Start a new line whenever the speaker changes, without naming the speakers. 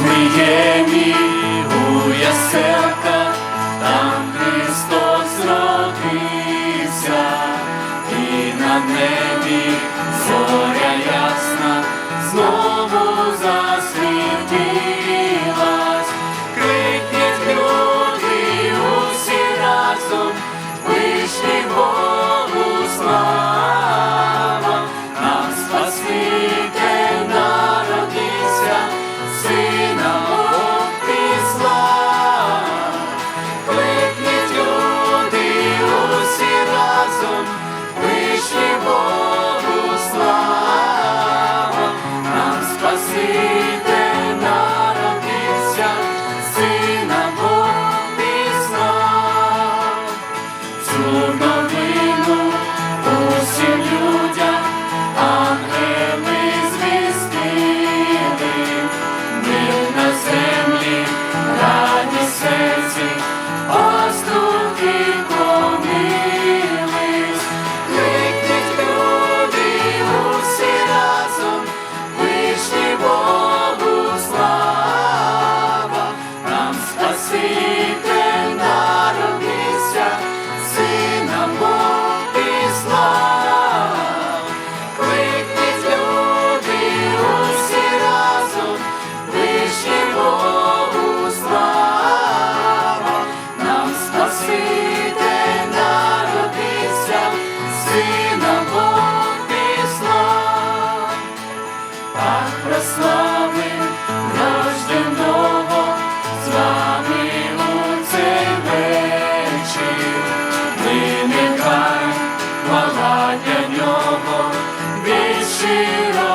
Вифлеємі у яселка, там Христос родився і на небі зоря. see. прослави рожденого вами у цей вечір, для нього від щирого.